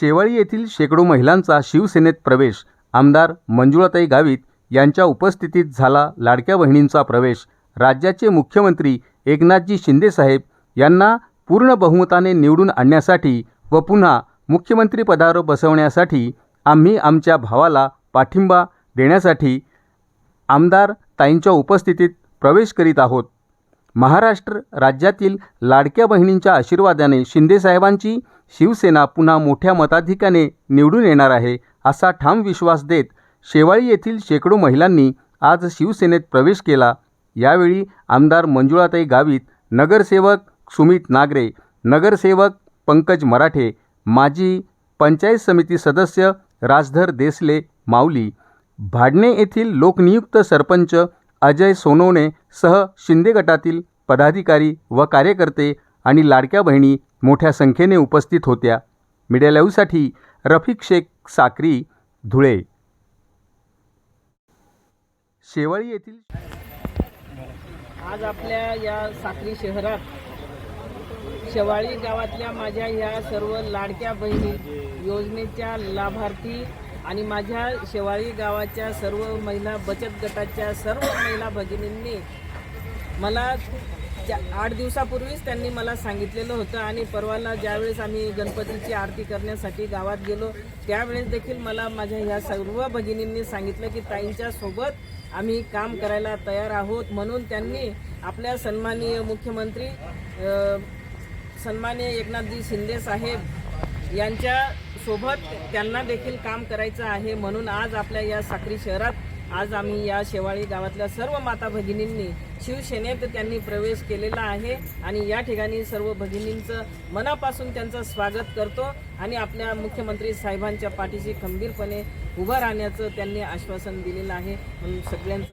शेवाळी येथील शेकडो महिलांचा शिवसेनेत प्रवेश आमदार मंजुळाताई गावित यांच्या उपस्थितीत झाला लाडक्या बहिणींचा प्रवेश. राज्याचे मुख्यमंत्री एकनाथजी शिंदेसाहेब यांना पूर्ण बहुमताने निवडून आणण्यासाठी व पुन्हा मुख्यमंत्रीपदावर बसवण्यासाठी आम्ही आमच्या भावाला पाठिंबा देण्यासाठी आमदार ताईंच्या उपस्थितीत प्रवेश करीत आहोत. महाराष्ट्र राज्यातील लाडक्या बहिणींच्या आशीर्वादाने शिंदेसाहेबांची शिवसेना पुन्हा मोठ्या मताधिक्याने निवडून येणार आहे असा ठाम विश्वास देत शेवाळी येथील शेकडो महिलांनी आज शिवसेनेत प्रवेश केला. यावेळी आमदार मंजुळाताई गावित नगरसेवक सुमित नागरे नगरसेवक पंकज मराठे माजी पंचायत समिती सदस्य राजधर देसले माऊली भाडणे येथील लोकनियुक्त सरपंच अजय सोनवणे सह शिंदे गटातील पदाधिकारी व कार्यकर्ते आणि लाडक्या बहिणी मोठ्या संख्येने उपस्थित होत्या. मीडिया लाईव्हसाठी रफिक शेख साक्री धुळे. शेवाळी येथील आज आपल्या या साक्री शहरात शेवाळी गावातल्या माझ्या ह्या सर्व लाडक्या बहिणी योजनेच्या लाभार्थी आणि माझ्या शेवाळी गावाच्या सर्व महिला बचत गटाच्या सर्व महिला भगिनींनी मला त्या आठ दिवसापूर्वीच त्यांनी मला सांगितलेलं होतं आणि परवाला ज्यावेळेस आम्ही गणपतीची आरती करण्यासाठी गावात गेलो त्यावेळेस देखील मला माझ्या ह्या सर्व भगिनींनी सांगितलं की ताईंच्या सोबत आम्ही काम करायला तयार आहोत. म्हणून त्यांनी आपल्या सन्माननीय मुख्यमंत्री सन्माननीय एकनाथजी शिंदे साहेब यांच्या सोबत त्यांना देखील काम करायचं आहे. म्हणून आज आपल्या या साक्री शहरात आज आम्ही या शेवाळी गावातल्या सर्व माता भगिनींनी शिवसेनेत त्यांनी प्रवेश केलेला आहे आणि या ठिकाणी सर्व भगिनींचं मनापासून त्यांचं स्वागत करतो आणि आपल्या मुख्यमंत्री साहेबांच्या पाठीशी खंबीरपणे उभं राहण्याचं त्यांनी आश्वासन दिलेलं आहे. म्हणून सगळ्यांचं